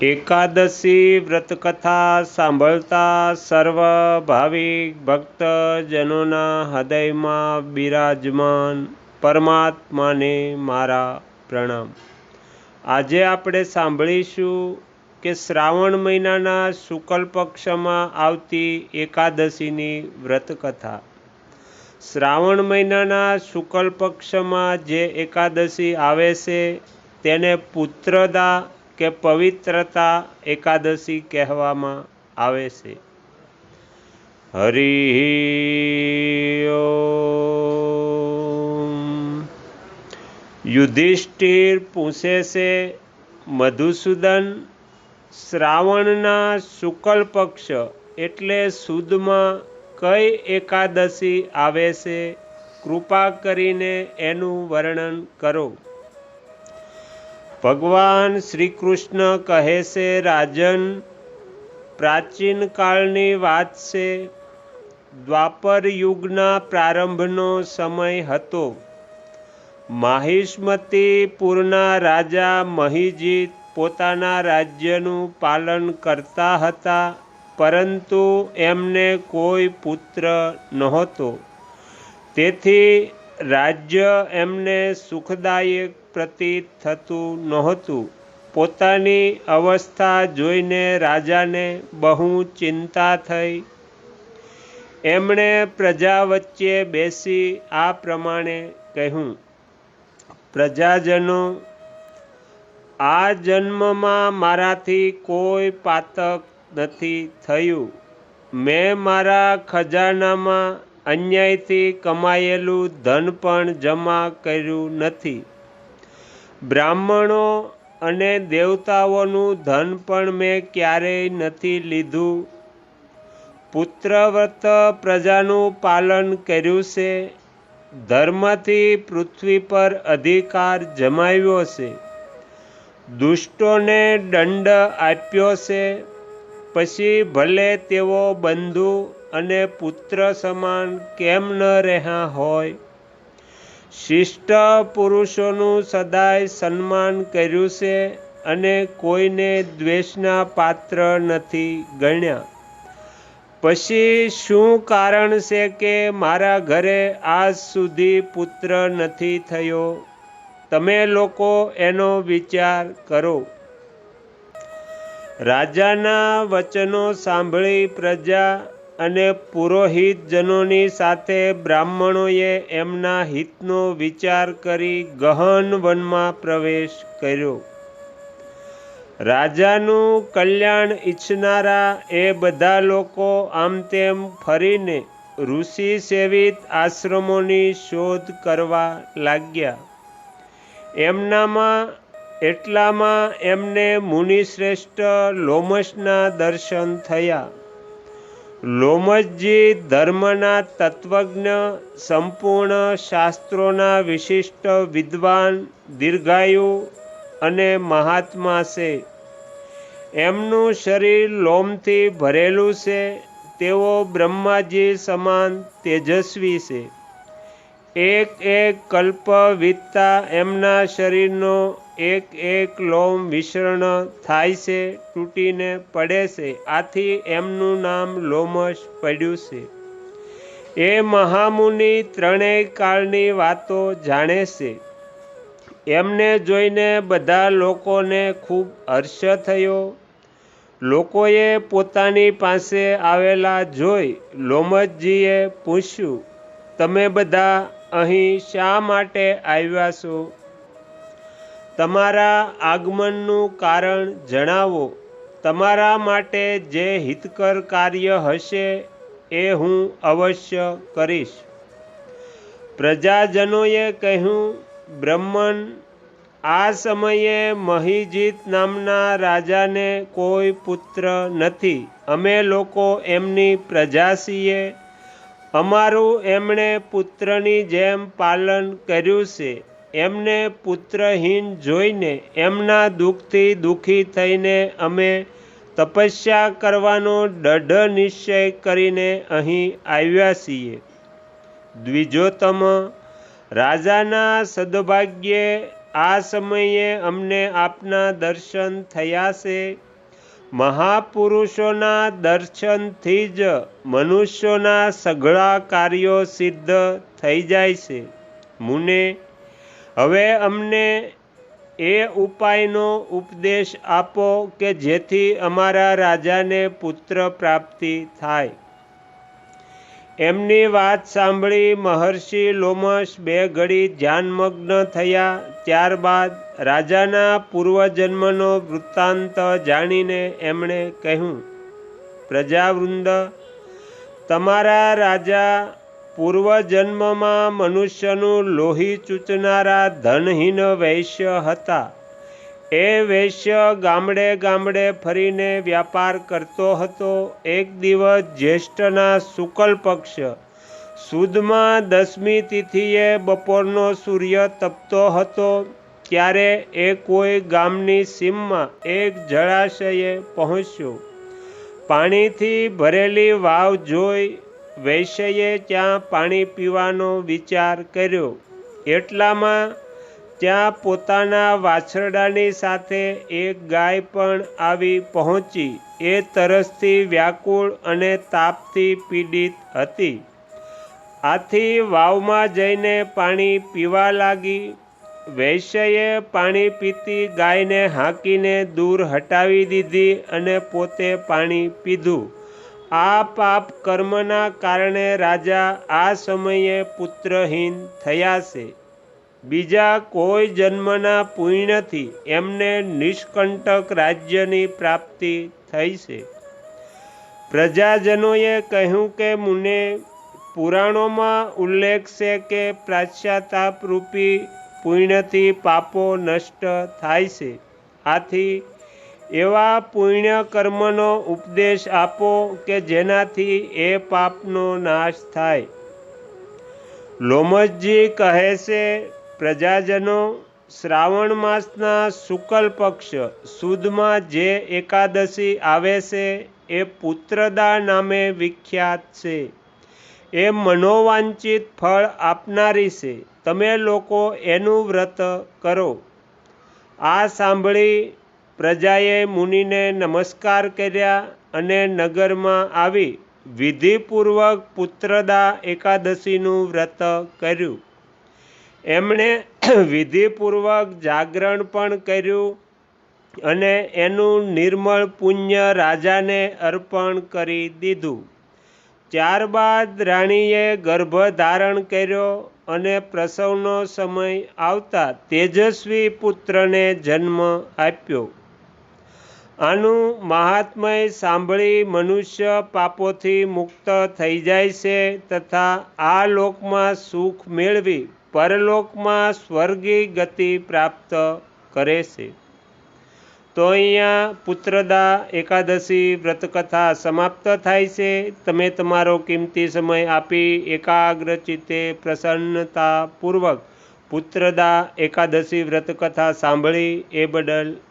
એકાદશી વ્રતકથા સાંભળતા સર્વ ભાવિક ભક્તજનોના હૃદયમાં બિરાજમાન પરમાત્માને મારા પ્રણામ. આજે આપણે સાંભળીશું કે શ્રાવણ મહિનાના શુકલ પક્ષમાં આવતી એકાદશીની વ્રતકથા. શ્રાવણ મહિનાના શુકલ પક્ષમાં જે એકાદશી આવે છે, તેને પુત્રદા કે પવિત્રતા એકાદશી કહેવામાં આવે છે. હરિ યુધિષ્ઠિર પૂછે છે, મધુસૂદન શ્રાવણના શુકલ પક્ષ એટલે સુદમાં કઈ એકાદશી આવે છે, કૃપા કરીને એનું વર્ણન કરો. ભગવાન શ્રી કૃષ્ણ કહે છે, રાજન, પ્રાચીન કાળની વાત છે. દ્વાપર યુગના પ્રારંભનો સમય હતો. માહિષ્મતીપુરના રાજા મહિજીત પોતાના રાજ્યનું પાલન કરતા હતા, પરંતુ એમને કોઈ પુત્ર નહોતો. તેથી રાજ્ય એમને સુખદાયક પ્રતીત થતું નહોતું. પોતાની અવસ્થા જોઈને રાજાને બહુ ચિંતા થઈ. એમણે પ્રજા વચ્ચે બેસી આ પ્રમાણે કહ્યું, પ્રજાજનો, આ જન્મમાં મારાથી કોઈ પાતક નથી થયું. મેં મારા ખજાનામાં અન્યાયથી કમાયેલું ધન પણ જમા કર્યું નથી. બ્રાહ્મણો અને દેવતાઓનું ધન પણ મેં ક્યારેય નથી લીધું. પુત્રવ્રત પ્રજાનું પાલન કર્યું છે. ધર્મથી પૃથ્વી પર અધિકાર જમાવ્યો છે. દુષ્ટોને દંડ આપ્યો છે. પછી ભલે તેઓ બંધુ અને પુત્ર સમાન કેમ ન રહ્યા હોય? શિષ્ટ પુરુષોનું સદાય સન્માન કર્યું છે અને કોઈને દ્વેષના પાત્ર નથી ગણ્યા. પછી શું કારણ છે કે મારા ઘરે આજ સુધી પુત્ર નથી થયો? તમે લોકો એનો વિચાર કરો. રાજાના વચનો સાંભળી પ્રજા અને પુરોહિતજનોની સાથે બ્રાહ્મણોએ એમના હિતનો વિચાર કરી ગહન વનમાં પ્રવેશ કર્યો. રાજાનું કલ્યાણ ઈચ્છનારા એ બધા લોકો આમ તેમ ફરીને ઋષિ સેવિત આશ્રમોની શોધ કરવા લાગ્યા. એમનામાં, એટલામાં એમને મુનિશ્રેષ્ઠ લોમસના દર્શન થયા. લોમસજી ધર્મના તત્વજ્ઞ, સંપૂર્ણ શાસ્ત્રોના વિશિષ્ટ વિદ્વાન, દીર્ઘાયુ અને મહાત્મા છે. એમનું શરીર લોમથી ભરેલું છે. તેઓ બ્રહ્માજી સમાન તેજસ્વી છે. એક એક કલ્પ વીતતા એમના શરીરનો એક એક લોમ વિસરણ થાય છે, તૂટીને પડે છે. આથી એમનું નામ લોમશ પડ્યું છે. એ મહામુનિ ત્રણેય કાળની વાતો જાણે છે. એમને જોઈને બધા લોકોને ખૂબ હર્ષ થયો. લોકોએ પોતાની પાસે આવેલા જોઈ લોમજજીએ પૂછ્યું, તમે બધા અહીં શા માટે આવ્યા છો? તમારા આગમનનું કારણ જણાવો. તમારા માટે જે હિતકર કાર્ય હશે એ હું અવશ્ય કરીશ. પ્રજાજનોએ કહ્યું, બ્રહ્મન, આ સમયે મહિજીત નામના રાજાને કોઈ પુત્ર નથી. અમે લોકો એમની પ્રજા છીએ. અમારું એમણે પુત્રની જેમ પાલન કર્યું છે. એમને પુત્રહીન જોઈને એમના દુઃખથી દુઃખી થઈને અમે તપસ્યા કરવાનો દઢ નિશ્ચય કરીને અહીં આવ્યા છીએ. દ્વિજોતમ રાજાના સદભાગ્યે આ સમયે અમને આપના દર્શન થયા છે. મહાપુરુષોના દર્શનથી જ મનુષ્યોના સઘળા કાર્યો સિદ્ધ થઈ જાય છે. મુને હવે અમને એ ઉપાયનો ઉપદેશ આપો કે જેથી અમારા રાજાને પુત્ર પ્રાપ્તિ થાય. એમની વાત સાંભળી મહર્ષિ લોમશ બે ઘડી ધ્યાનમગ્ન થયા. ત્યારબાદ રાજાના પૂર્વજન્મનો વૃત્તાંત જાણીને એમણે કહ્યું, પ્રજાવૃંદ, તમારા રાજા પૂર્વજન્મમાં મનુષ્યનું લોહી ચૂચનારા ધનહીન વૈશ્ય હતા. એ વૈશ્ય ગામડે ગામડે ફરીને વ્યાપાર કરતો હતો. એક દિવસ જ્યેષ્ઠના શુકલ પક્ષ સુદમાં દસમી તિથિએ બપોરનો સૂર્ય તપતો હતો. ત્યારે એ કોઈ ગામની સીમમાં એક જળાશયે પહોંચ્યો. પાણીથી ભરેલી વાવ જોઈ વૈશ્યએ ત્યાં પાણી પીવાનો વિચાર કર્યો. એટલામાં ત્યાં પોતાના વાછરડાની સાથે એક ગાય પણ આવી પહોંચી. એ તરસથી વ્યાકુળ અને તાપથી પીડિત હતી. આથી વાવમાં જઈને પાણી પીવા લાગી. વૈશ્યએ પાણી પીતી ગાયને હાંકીને દૂર હટાવી દીધી અને પોતે પાણી પીધું. આ પાપ કર્મના કારણે રાજા આ સમયે પુત્રહીન થયા છે. બીજા કોઈ જન્મના પુણ્યથી એમને નિષ્કંટક રાજ્યની પ્રાપ્તિ થઈ છે. પ્રજાજનોએ કહ્યું કે મુને, પુરાણોમાં ઉલ્લેખ છે કે પ્રાશ્ચાતાપ રૂપી પુણ્યથી પાપો નષ્ટ થાય છે. આથી એવા પુણ્ય કર્મનો ઉપદેશ આપો કે જેનાથી એ પાપનો નાશ થાય. લોમસજી કહે છે, પ્રજાજનો, શ્રાવણ માસના શુકલ પક્ષ સુદમાં જે એકાદશી આવે છે, એ પુત્રદા નામે વિખ્યાત છે. એ મનોવાંચિત ફળ આપનારી છે. તમે લોકો એનું વ્રત કરો. આ સાંભળી પ્રજાએ મુનિને નમસ્કાર કર્યા અને નગરમાં આવી વિધિપૂર્વક પુત્રદા એકાદશીનું વ્રત કર્યું. એમણે વિધિપૂર્વક જાગરણ પણ કર્યું અને એનું નિર્મળ પુણ્ય રાજાને અર્પણ કરી દીધું. ત્યારબાદ રાણીએ ગર્ભ ધારણ કર્યો અને પ્રસવનો સમય આવતા તેજસ્વી પુત્રને જન્મ આપ્યો. આનું મહાત્મય સાંભળી મનુષ્ય પાપોથી મુક્ત થઈ જાય છે તથા આ લોકમાં સુખ મેળવી પરલોકમાં સ્વર્ગી ગતિ પ્રાપ્ત કરે છે. તો અહીંયા પુત્રદા એકાદશી વ્રતકથા સમાપ્ત થાય છે. તમે તમારો કિંમતી સમય આપી એકાગ્ર ચિત્તે પ્રસન્નતાપૂર્વક પુત્રદા એકાદશી વ્રતકથા સાંભળી એ બદલ